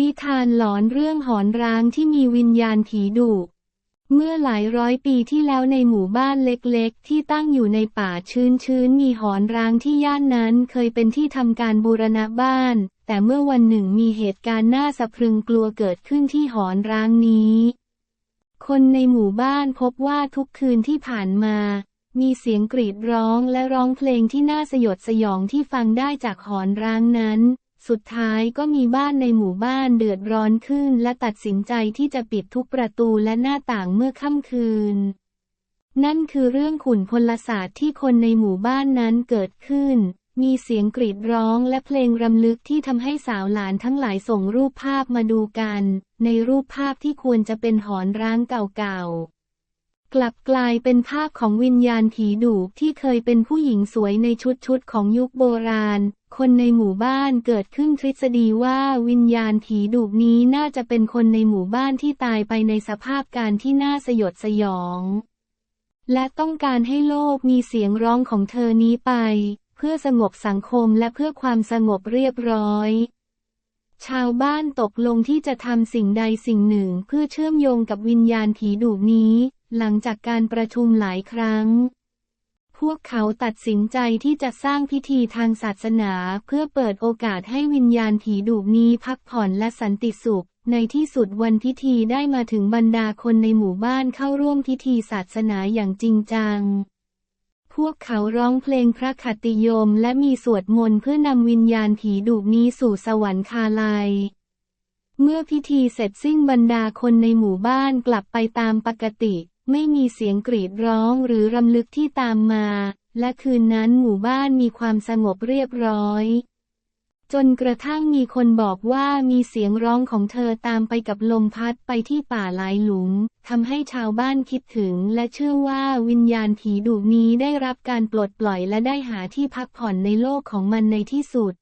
นิทานหลอนเรื่องหอนร้างที่มีวิญญาณผีดุเมื่อหลายร้อยปีที่แล้วในหมู่บ้านเล็กๆ ที่ตั้งอยู่ในป่าชื้นๆ มีหอนร้างที่ย่านนั้นเคยเป็นที่ทำการบูรณะบ้าน แต่เมื่อวันหนึ่งมีเหตุการณ์น่าสะพรึงกลัวเกิดขึ้นที่หอนร้างนี้ คนในหมู่บ้านพบว่าทุกคืนที่ผ่านมา มีเสียงกรีดร้องและร้องเพลงที่น่าสยดสยองที่ฟังได้จากหอนร้างนั้น สุดท้ายก็มีบ้านในหมู่บ้านเดือดร้อนขึ้นและตัดสินใจที่จะปิดทุกประตูและหน้าต่างเมื่อค่ำคืน นั่นคือเรื่องขุนพลศาสตร์ที่คนในหมู่บ้านนั้นเกิดขึ้น มีเสียงกรีดร้องและเพลงรำลึกที่ทำให้สาวหลานทั้งหลายส่งรูปภาพมาดูกัน ในรูปภาพที่ควรจะเป็นหอนร้างเก่าๆกลับกลายเป็นภาพของวิญญาณผีดุที่เคยเป็นผู้หญิงสวยในชุดชุดของยุคโบราณ คนในหมู่บ้านเกิดขึ้นทฤษฎีว่าวิญญาณผีดุนี้น่าจะเป็นคนในหมู่บ้านที่ตายไปในสภาพการที่น่าสยดสยอง และต้องการให้โลกมีเสียงร้องของเธอนี้ไป เพื่อสงบสังคมและเพื่อความสงบเรียบร้อย ชาวบ้านตกลงที่จะทำสิ่งใดสิ่งหนึ่งเพื่อเชื่อมโยงกับวิญญาณผีดุนี้ หลังจากการประชุมหลายครั้ง พวกเขาตัดสินใจที่จะสร้างพิธีทางศาสนาเพื่อเปิดโอกาสให้วิญญาณผีดุนี้พักผ่อนและสันติสุข ในที่สุดวันพิธีได้มาถึงบรรดาคนในหมู่บ้านเข้าร่วมพิธีศาสนาอย่างจริงจัง พวกเขาร้องเพลงพระคติยมและมีสวดมนต์เพื่อนำวิญญาณผีดุนี้สู่สวรรคาลัยเมื่อพิธีเสร็จสิ้นบรรดาคนในหมู่บ้านกลับไปตามปกติ ไม่มีเสียงกรีดร้องหรือรำลึกที่ตามมา และคืนนั้นหมู่บ้านมีความสงบเรียบร้อย จนกระทั่งมีคนบอกว่ามีเสียงร้องของเธอตามไปกับลมพัดไปที่ป่าหลายหลุมทำให้ชาวบ้านคิดถึงและเชื่อว่าวิญญาณผีดุนี้ได้รับการปลดปล่อยและได้หาที่พักผ่อนในโลกของมันในที่สุด